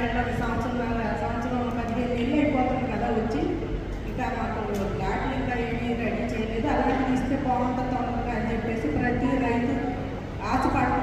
నెలన్నర సంవత్సరం సంవత్సరం పదిహేను ఏళ్ళు అయిపోతుంది కదా వచ్చి. ఇంకా మాకు ఫ్లాట్లు ఇంకా ఏమీ రెడీ చేయలేదు. అలాంటివి ఇస్తే బాగుంటుంది అని చెప్పేసి ప్రతి రైతు ఆశపడుతుంది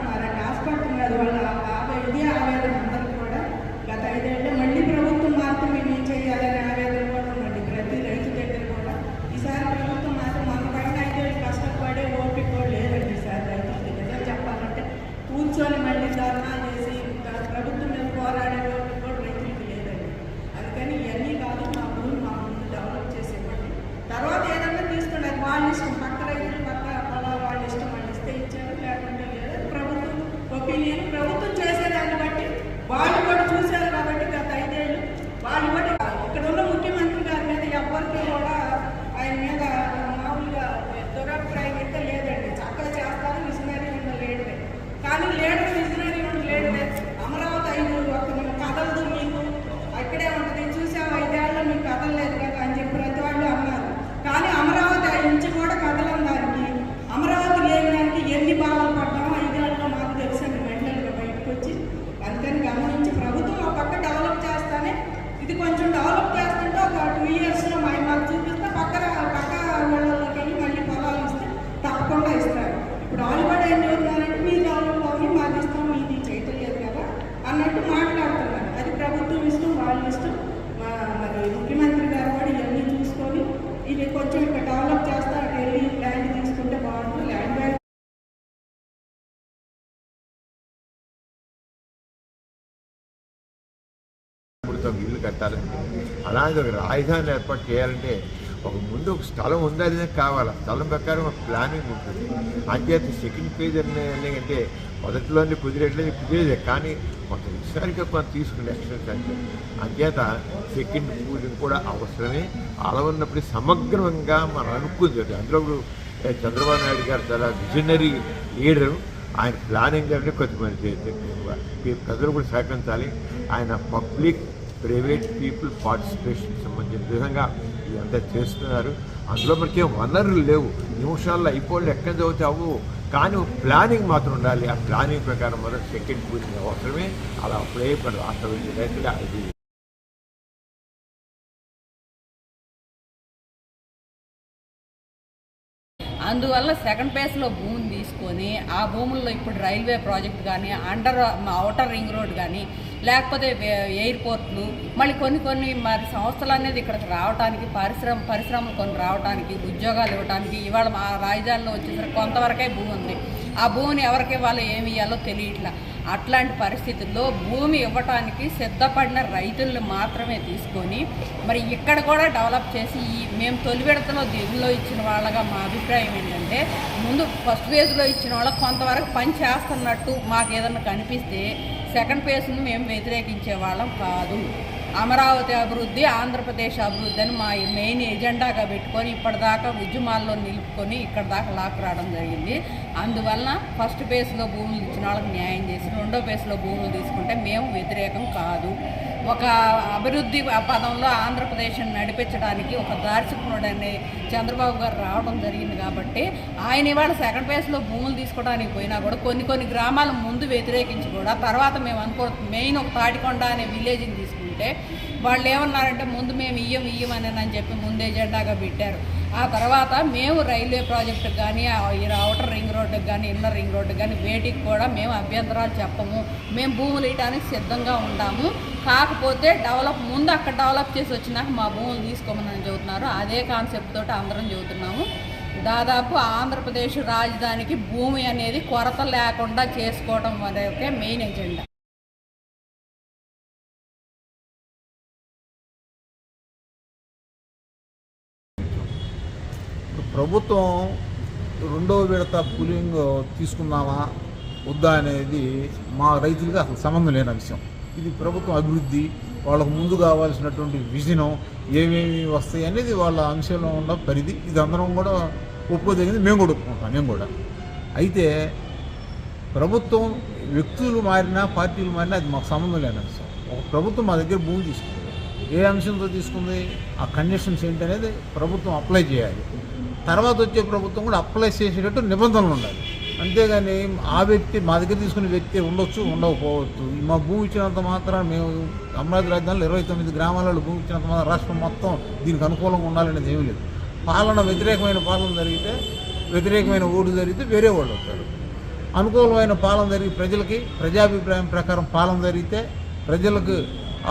ప్రభుత్వం మా- మరి ముఖ్యమంత్రి గారు కూడా ఇవన్నీ చూసుకొని ఇది కొంచెం ఇక్కడ డెవలప్ చేస్తా వెళ్ళి ల్యాండ్ తీసుకుంటే బాగుంటుంది ల్యాండ్ బ్యాంక్ ఇల్లు కట్టాలి. అలాగే ఒక రాజధాని ఏర్పాటు చేయాలంటే ఒక ముందు ఒక స్థలం ఉందా లేదా కావాలి? స్థలం ప్రకారం ఒక ప్లానింగ్ ఉంటుంది. అంచేత సెకండ్ పేజ్ అంటే మొదట్లోనే కుదిరేట్లేదు కుదిరేదే కానీ విషయానికి కొంత తీసుకునే ఎక్స్టెన్స్ అంటే అంచేత సెకండ్ పూజను కూడా అవసరమే. అలా ఉన్నప్పుడు సమగ్రంగా మనం అనుకుంది అందులో ఇప్పుడు, చంద్రబాబు నాయుడు గారు చాలా విజనరీ లీడరు ఆయన ప్లానింగ్ అంటే కొంతమంది ప్రజలు కూడా సహకరించాలి ఆయన పబ్లిక్ ప్రైవేట్ పీపుల్ పార్టిసిపేషన్ సంబంధించిన విధంగా ఇదంతా చేస్తున్నారు. అందులో మనకి వనరులు లేవు. నిమిషాల్లో అయిపోయి ఎక్కడ చదివితే అవ్వు. కానీ ప్లానింగ్ మాత్రం ఉండాలి. ఆ ప్లానింగ్ ప్రకారం మనం సెకండ్ పూజ అవసరమే. అలా అప్పుడే ఇప్పుడు రాష్ట్ర రైతులు అందువల్ల సెకండ్ ఫేజ్లో భూమి తీసుకొని ఆ భూముల్లో ఇప్పుడు రైల్వే ప్రాజెక్ట్ కానీ అండర్ అవుటర్ రింగ్ రోడ్ కానీ లేకపోతే ఎయిర్పోర్ట్లు మళ్ళీ కొన్ని కొన్ని మరి సంస్థలు అనేది ఇక్కడికి రావడానికి పరిశ్రమ పరిశ్రమలు కొన్ని రావడానికి ఉద్యోగాలు ఇవ్వడానికి ఇవాళ మా రాజధానిలో వచ్చేసరికి కొంతవరకే భూమి ఉంది ఆ భూమిని ఎవరికి ఇవ్వాలో ఏమి ఇవ్వాలో తెలియట్లా. అట్లాంటి పరిస్థితుల్లో భూమి ఇవ్వటానికి సిద్ధపడిన రైతులను మాత్రమే తీసుకొని మరి ఇక్కడ కూడా డెవలప్ చేసి ఈ మేము తొలి విడతలో దీనిలో ఇచ్చిన వాళ్ళగా మా అభిప్రాయం ఏంటంటే ముందు ఫస్ట్ ఫేజ్లో ఇచ్చిన వాళ్ళకి కొంతవరకు పని చేస్తున్నట్టు మాకు ఏదన్నా కనిపిస్తే సెకండ్ ఫేజ్ను మేము వ్యతిరేకించే వాళ్ళం కాదు. అమరావతి అభివృద్ధి ఆంధ్రప్రదేశ్ అభివృద్ధి అని మా మెయిన్ ఎజెండాగా పెట్టుకొని ఇప్పటిదాకా ఉద్యమాల్లో నిలుపుకొని ఇక్కడ దాకా లాక్ రావడం జరిగింది. అందువలన ఫస్ట్ ఫేజ్లో భూములు ఇచ్చిన వాళ్ళకి న్యాయం చేసి రెండో ఫేజ్లో భూములు తీసుకుంటే మేము వ్యతిరేకం కాదు. ఒక అభివృద్ధి పదంలో ఆంధ్రప్రదేశ్ నడిపించడానికి ఒక దార్శకునుడని చంద్రబాబు గారు రావడం జరిగింది కాబట్టి ఆయన ఇవాళ సెకండ్ ఫేజ్లో భూములు తీసుకోవడానికి పోయినా కూడా కొన్ని కొన్ని గ్రామాల ముందు వ్యతిరేకించి కూడా తర్వాత మేము అనుకో మెయిన్ ఒక తాటికొండ అనే విలేజ్ని తీసుకుంటే వాళ్ళు ఏమన్నారంటే ముందు మేము ఇయ్యం ఇయ్యం అని అని చెప్పి ముందు ఎజెండాగా పెట్టారు. ఆ తర్వాత మేము రైల్వే ప్రాజెక్టుకి కానీ అవుటర్ రింగ్ రోడ్డుకి కానీ ఇన్నర్ రింగ్ రోడ్డుకి కానీ వేటికి కూడా మేము అభ్యంతరాలు చెప్పము. మేము భూములు ఇవ్వడానికి సిద్ధంగా ఉంటాము. కాకపోతే డెవలప్ ముందు అక్కడ డెవలప్ చేసి వచ్చినాక మా భూములు తీసుకోమని చెబుతున్నారు. అదే కాన్సెప్ట్ తోటి అందరం చెబుతున్నాము. దాదాపు ఆంధ్రప్రదేశ్ రాజధానికి భూమి అనేది కొరత లేకుండా చేసుకోవడం అనేది మెయిన్ ఎజెండా. ప్రభుత్వం రెండో విడత కూలింగ్ తీసుకుందామా వద్దా అనేది మా రైతులకి అసలు సంబంధం లేని విషయం. ఇది ప్రభుత్వం అభివృద్ధి వాళ్ళకు ముందు కావాల్సినటువంటి విజనం ఏమేమి వస్తాయి అనేది వాళ్ళ అంశంలో ఉన్న పరిధి. ఇది అందరం కూడా ఒప్పుకోదగింది మేము కూడా ఒప్పుకుంటాం మేము కూడా. అయితే ప్రభుత్వం వ్యక్తులు మారినా పార్టీలు మారినా అది మాకు సంబంధం లేని అంశం. ఒక ప్రభుత్వం మా దగ్గర భూమి తీసుకుంది. ఏ అంశంతో తీసుకుంది? ఆ కండిషన్స్ ఏంటనేది ప్రభుత్వం అప్లై చేయాలి. తర్వాత వచ్చే ప్రభుత్వం కూడా అప్లై చేసేటట్టు నిబంధనలు ఉండాలి. అంతేగాని ఆ వ్యక్తి మా దగ్గర తీసుకునే వ్యక్తి ఉండొచ్చు ఉండకపోవచ్చు. మా భూమి ఇచ్చినంత మాత్రం మేము అమరావతి రాజధానిలో ఇరవై తొమ్మిది గ్రామాలలో భూమి ఇచ్చినంత మాత్రం రాష్ట్రం మొత్తం దీనికి అనుకూలంగా ఉండాలనేది ఏమీ లేదు. పాలన వ్యతిరేకమైన పాలన జరిగితే వ్యతిరేకమైన ఓటు జరిగితే వేరే వాళ్ళు వస్తారు. అనుకూలమైన పాలన జరిగి ప్రజలకి ప్రజాభిప్రాయం ప్రకారం పాలన జరిగితే ప్రజలకు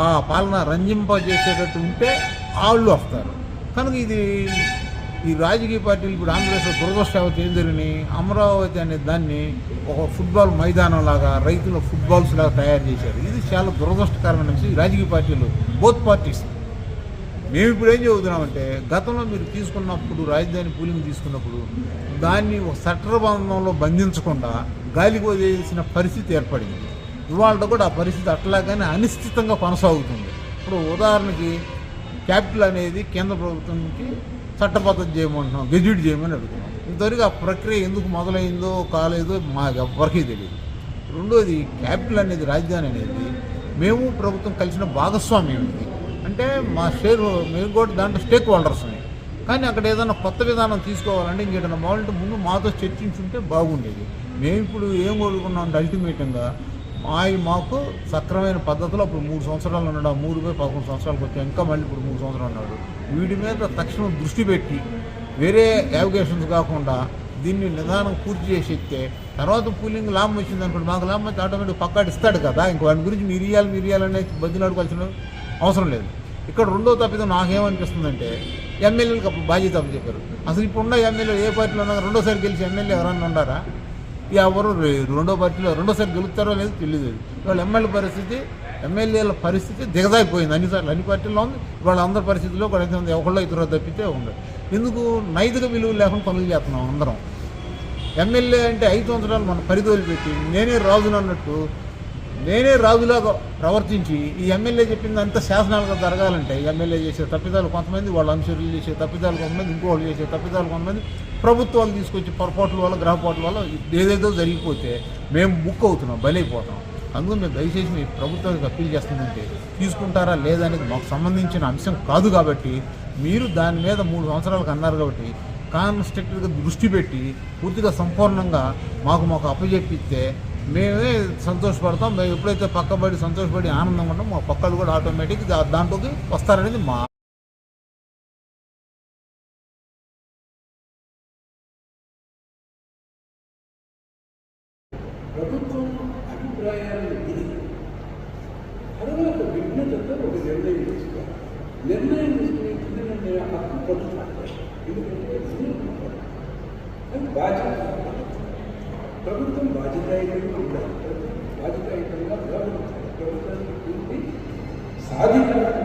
ఆ పాలన రంజింపజేసేటట్టు ఉంటే వాళ్ళు వస్తారు. కనుక ఇది ఈ రాజకీయ పార్టీలు ఇప్పుడు ఆంధ్రప్రదేశ్లో దురదృష్టావతి ఏం జరిగినాయి? అమరావతి అనే దాన్ని ఒక ఫుట్బాల్ మైదానం లాగా రైతుల ఫుట్బాల్స్ లాగా తయారు చేశారు. ఇది చాలా దురదృష్టకరమైన విషయం. రాజకీయ పార్టీలు బోత్ పార్టీస్ మేము ఇప్పుడు ఏం చెబుతున్నామంటే గతంలో మీరు తీసుకున్నప్పుడు రాజధాని పూలింగ్ తీసుకున్నప్పుడు దాన్ని ఒక చట్టబంధంలో బంధించకుండా గాలికి వదిలేసిన పరిస్థితి ఏర్పడింది. ఇవాళ కూడా ఆ పరిస్థితి అట్లాగానే అనిశ్చితంగా కొనసాగుతుంది. ఇప్పుడు ఉదాహరణకి క్యాపిటల్ అనేది కేంద్ర ప్రభుత్వం నుంచి చట్టబద్ధం చేయమంటున్నాం గెజిట్ చేయమని అడుగుతున్నాం. ఇంతవరకు ఆ ప్రక్రియ ఎందుకు మొదలైందో కాలేదో మాకు ఎవరికీ తెలియదు రెండోది క్యాపిటల్ అనేది రాజధాని అనేది మేము ప్రభుత్వం కలిసిన భాగస్వామ్యం ఇది అంటే మా షేర్ మేము కూడా దాంట్లో స్టేక్ హోల్డర్స్ని కానీ అక్కడ ఏదైనా కొత్త విధానం తీసుకోవాలంటే ఇంకేదైనా బాగుంటే ముందు మాతో చర్చించుంటే బాగుండేది. మేము ఇప్పుడు ఏం కోరుకున్నాం అంటే అల్టిమేటంగా ఆయన మాకు సక్రమైన పద్ధతిలో అప్పుడు మూడు సంవత్సరాలు ఉన్నాడు. ఆ మూడు పోయి పదకొండు సంవత్సరాలకు వచ్చి ఇంకా మళ్ళీ ఇప్పుడు మూడు సంవత్సరాలు ఉన్నాడు. వీటి మీద తక్షణం దృష్టి పెట్టి వేరే యావిగేషన్స్ కాకుండా దీన్ని నిదానం పూర్తి చేసి ఎక్కితే తర్వాత పూలింగ్ లాభం వచ్చింది అనుకోండి. మాకు లాభం వచ్చి ఆటోమేటిక్ పక్కాడు ఇస్తాడు కదా. ఇంక వాటి గురించి మీరు ఇయ్యాలి మీరు ఇయ్యాలనే బదిలాడుకోవాల్సిన అవసరం లేదు. ఇక్కడ రెండో తప్పిదం నాకేమనిపిస్తుందంటే ఎమ్మెల్యేలకు అప్పుడు బాధ్యత చెప్పారు. అసలు ఇప్పుడున్న ఎమ్మెల్యే ఏ పార్టీలో ఉన్నా రెండోసారి గెలిచి ఎమ్మెల్యే ఎవరన్నా ఉన్నారా? ఎవరు లేరు. రెండో పార్టీలో రెండోసారి గెలుస్తారో లేదో తెలియదు ఇవాళ ఎమ్మెల్యే పరిస్థితి ఎమ్మెల్యేల పరిస్థితి దిగజారిపోయింది అన్నిసార్లు. అన్ని పార్టీల్లో ఉంది. వాళ్ళ అందరి పరిస్థితుల్లో కూడా ఎంతమంది ఒకళ్ళో ఇద్దరు తప్పితే ఉండదు. ఎందుకు నైతిక విలువలు లేకుండా పనులు చేస్తున్నాం అందరం? ఎమ్మెల్యే అంటే ఐదు సంవత్సరాలు మన పరిధి వదిలిపెట్టి నేనే రాజును అన్నట్టు నేనే రాజులాగా ప్రవర్తించి ఈ ఎమ్మెల్యే చెప్పిందంతా శాసనాలుగా జరగాలంటే ఈ ఎమ్మెల్యే చేసే తప్పిదాలు కొంతమంది వాళ్ళ అనుచరులు చేసే తప్పిదాలు కొంతమంది ఇంకోళ్ళు చేసే తప్పిదాలు కొంతమంది ప్రభుత్వాలు తీసుకొచ్చి పొరపాట్ల వల్ల గ్రహపాట్ల వల్ల ఏదేదో జరిగిపోతే మేము బుక్ అవుతున్నాం బలైపోతాం. అందుకు మేము దయచేసి మీ ప్రభుత్వానికి అప్పీల్ చేస్తుందంటే తీసుకుంటారా లేదా అనేది మాకు సంబంధించిన అంశం కాదు కాబట్టి మీరు దాని మీద మూడు సంవత్సరాలకు అన్నారు కాబట్టి కాన్స్ట్రక్టివ్గా దృష్టి పెట్టి పూర్తిగా సంపూర్ణంగా మాకు మాకు అప్పజెప్పిస్తే మేమే సంతోషపడతాం మేము ఎప్పుడైతే పక్కబడి సంతోషపడి ఆనందంగా ఉంటాం మా పక్కలు కూడా ఆటోమేటిక్ దాంట్లోకి వస్తారనేది మా ప్రభుత్వం అభిప్రాయాలను విని తర్వాత విఘ్నతతో ఒక నిర్ణయం తీసుకోవాలి. నిర్ణయం తీసుకునే కింద నిర్ణయ హక్కు ప్రభుత్వం ఎందుకంటే అది బాధ్యత. ప్రభుత్వం బాధ్యతాయుతంగా ఉండాలి ప్రభుత్వం బాధ్యతాయుతంగా వ్యవహరించాలి ప్రభుత్వానికి పూర్తి సాధికారత